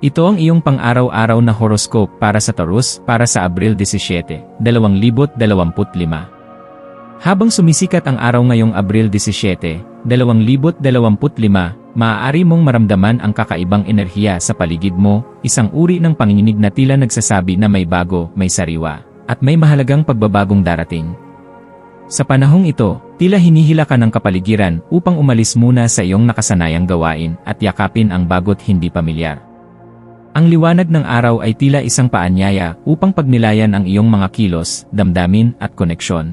Ito ang iyong pang-araw-araw na horoscope para sa Taurus para sa Abril 17, 2025. Habang sumisikat ang araw ngayong Abril 17, 2025, maaari mong maramdaman ang kakaibang enerhiya sa paligid mo, isang uri ng panginginig na tila nagsasabi na may bago, may sariwa, at may mahalagang pagbabagong darating. Sa panahong ito, tila hinihila ka ng kapaligiran upang umalis muna sa iyong nakasanayang gawain at yakapin ang bagot hindi pamilyar. Ang liwanag ng araw ay tila isang paanyaya upang pagnilayan ang iyong mga kilos, damdamin at koneksyon.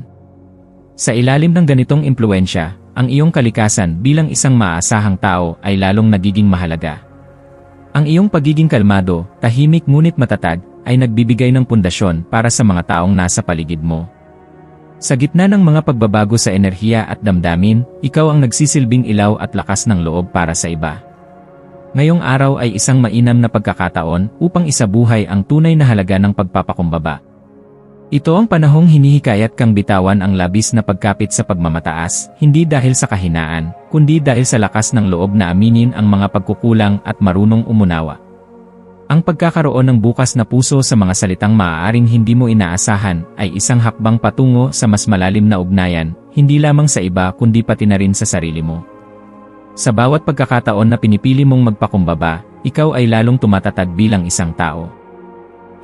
Sa ilalim ng ganitong impluensya, ang iyong kalikasan bilang isang maasahang tao ay lalong nagiging mahalaga. Ang iyong pagiging kalmado, tahimik ngunit matatag, ay nagbibigay ng pundasyon para sa mga taong nasa paligid mo. Sa gitna ng mga pagbabago sa enerhiya at damdamin, ikaw ang nagsisilbing ilaw at lakas ng loob para sa iba. Ngayong araw ay isang mainam na pagkakataon upang isabuhay ang tunay na halaga ng pagpapakumbaba. Ito ang panahong hinihikayat kang bitawan ang labis na pagkapit sa pagmamataas, hindi dahil sa kahinaan, kundi dahil sa lakas ng loob na aminin ang mga pagkukulang at marunong umunawa. Ang pagkakaroon ng bukas na puso sa mga salitang maaaring hindi mo inaasahan ay isang hakbang patungo sa mas malalim na ugnayan, hindi lamang sa iba kundi pati na rin sa sarili mo. Sa bawat pagkakataon na pinipili mong magpakumbaba, ikaw ay lalong tumatatag bilang isang tao.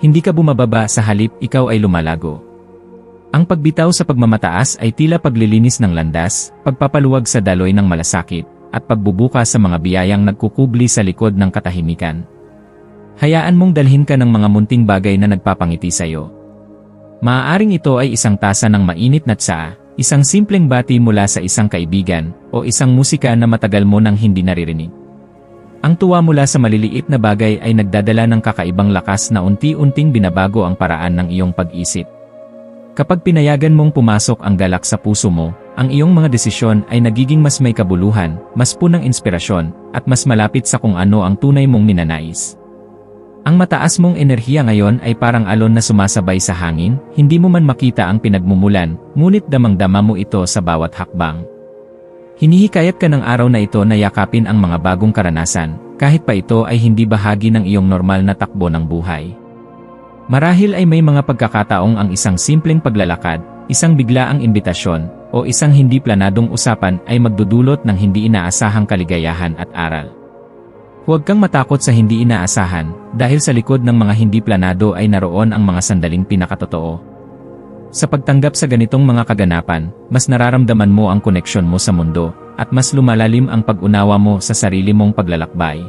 Hindi ka bumababa sa halip ikaw ay lumalago. Ang pagbitaw sa pagmamataas ay tila paglilinis ng landas, pagpapaluwag sa daloy ng malasakit, at pagbubuka sa mga biyayang nagkukubli sa likod ng katahimikan. Hayaan mong dalhin ka ng mga munting bagay na nagpapangiti sa iyo. Maaaring ito ay isang tasa ng mainit na tsaa, Isang simpleng bati mula sa isang kaibigan, o isang musika na matagal mo nang hindi naririnig. Ang tuwa mula sa maliliit na bagay ay nagdadala ng kakaibang lakas na unti-unting binabago ang paraan ng iyong pag-isip. Kapag pinayagan mong pumasok ang galak sa puso mo, ang iyong mga desisyon ay nagiging mas may kabuluhan, mas punang inspirasyon, at mas malapit sa kung ano ang tunay mong ninanais. Ang mataas mong enerhiya ngayon ay parang alon na sumasabay sa hangin, hindi mo man makita ang pinagmumulan, ngunit damang-dama mo ito sa bawat hakbang. Hinihikayat ka ng araw na ito na yakapin ang mga bagong karanasan, kahit pa ito ay hindi bahagi ng iyong normal na takbo ng buhay. Marahil ay may mga pagkakataong ang isang simpleng paglalakad, isang biglaang imbitasyon, o isang hindi planadong usapan ay magdudulot ng hindi inaasahang kaligayahan at aral. Huwag kang matakot sa hindi inaasahan, dahil sa likod ng mga hindi planado ay naroon ang mga sandaling pinakatotoo. Sa pagtanggap sa ganitong mga kaganapan, mas nararamdaman mo ang koneksyon mo sa mundo, at mas lumalalim ang pag-unawa mo sa sarili mong paglalakbay.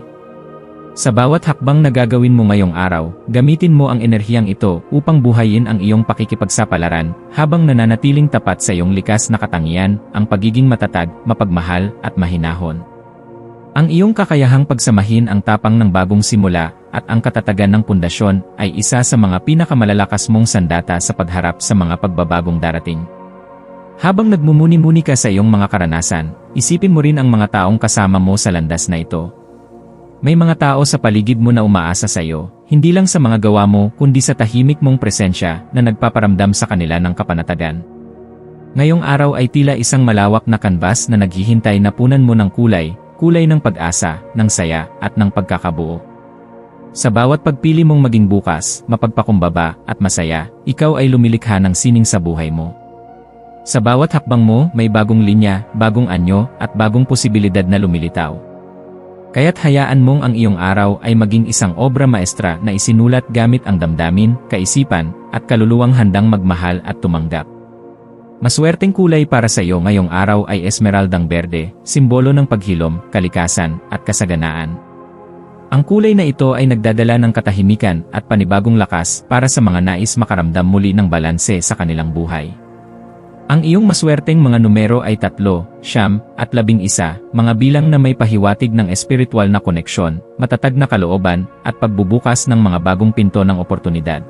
Sa bawat hakbang na gagawin mo ngayong araw, gamitin mo ang enerhiyang ito upang buhayin ang iyong pakikipagsapalaran habang nananatiling tapat sa iyong likas na katangian, ang pagiging matatag, mapagmahal, at mahinahon. Ang iyong kakayahang pagsamahin ang tapang ng bagong simula at ang katatagan ng pundasyon ay isa sa mga pinakamalalakas mong sandata sa pagharap sa mga pagbabagong darating. Habang nagmumuni-muni ka sa iyong mga karanasan, isipin mo rin ang mga taong kasama mo sa landas na ito. May mga tao sa paligid mo na umaasa sa iyo, hindi lang sa mga gawa mo kundi sa tahimik mong presensya na nagpaparamdam sa kanila ng kapanatagan. Ngayong araw ay tila isang malawak na kanbas na naghihintay na punan mo ng kulay kulay ng pag-asa, ng saya, at ng pagkakabuo. Sa bawat pagpili mong maging bukas, mapagpakumbaba, at masaya, ikaw ay lumilikha ng sining sa buhay mo. Sa bawat hakbang mo, may bagong linya, bagong anyo, at bagong posibilidad na lumilitaw. Kaya't hayaan mong ang iyong araw ay maging isang obra maestra na isinulat gamit ang damdamin, kaisipan, at kaluluwang handang magmahal at tumanggap. Maswerteng kulay para sa iyo ngayong araw ay esmeraldang berde, simbolo ng paghilom, kalikasan, at kasaganaan. Ang kulay na ito ay nagdadala ng katahimikan at panibagong lakas para sa mga nais makaramdam muli ng balanse sa kanilang buhay. Ang iyong maswerteng mga numero ay tatlo, siyam, at labing isa, mga bilang na may pahiwatig ng espiritual na koneksyon, matatag na kalooban, at pagbubukas ng mga bagong pinto ng oportunidad.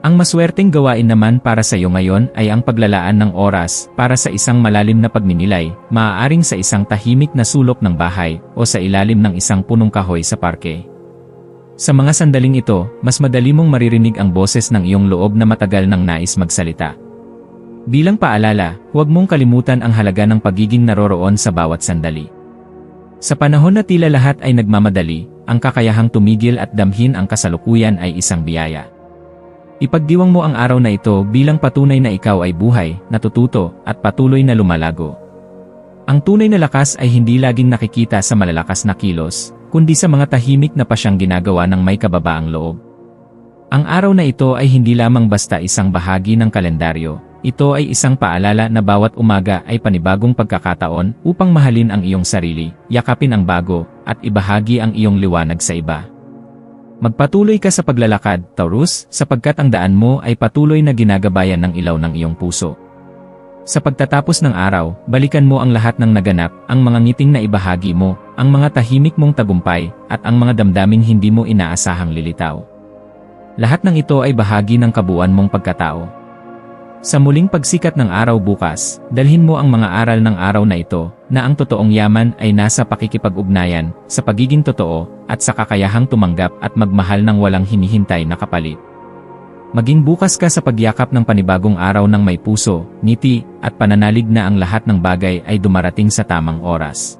Ang maswerteng gawain naman para sa iyo ngayon ay ang paglalaan ng oras para sa isang malalim na pagninilay, maaaring sa isang tahimik na sulok ng bahay o sa ilalim ng isang punong kahoy sa parke. Sa mga sandaling ito, mas madali mong maririnig ang boses ng iyong loob na matagal nang nais magsalita. Bilang paalala, huwag mong kalimutan ang halaga ng pagiging naroroon sa bawat sandali. Sa panahon na tila lahat ay nagmamadali, ang kakayahang tumigil at damhin ang kasalukuyan ay isang biyaya. Ipagdiwang mo ang araw na ito bilang patunay na ikaw ay buhay, natututo, at patuloy na lumalago. Ang tunay na lakas ay hindi laging nakikita sa malalakas na kilos, kundi sa mga tahimik na pasyang ginagawa ng may kababaang loob. Ang araw na ito ay hindi lamang basta isang bahagi ng kalendaryo, ito ay isang paalala na bawat umaga ay panibagong pagkakataon upang mahalin ang iyong sarili, yakapin ang bago, at ibahagi ang iyong liwanag sa iba. Magpatuloy ka sa paglalakad, Taurus, sapagkat ang daan mo ay patuloy na ginagabayan ng ilaw ng iyong puso. Sa pagtatapos ng araw, balikan mo ang lahat ng naganap, ang mga ngiting na ibahagi mo, ang mga tahimik mong tagumpay, at ang mga damdaming hindi mo inaasahang lilitaw. Lahat ng ito ay bahagi ng kabuuan mong pagkatao. Sa muling pagsikat ng araw bukas, dalhin mo ang mga aral ng araw na ito, na ang totoong yaman ay nasa pakikipag-ugnayan, sa pagiging totoo, at sa kakayahang tumanggap at magmahal ng walang hinihintay na kapalit. Maging bukas ka sa pagyakap ng panibagong araw ng may puso, ngiti, at pananalig na ang lahat ng bagay ay dumarating sa tamang oras.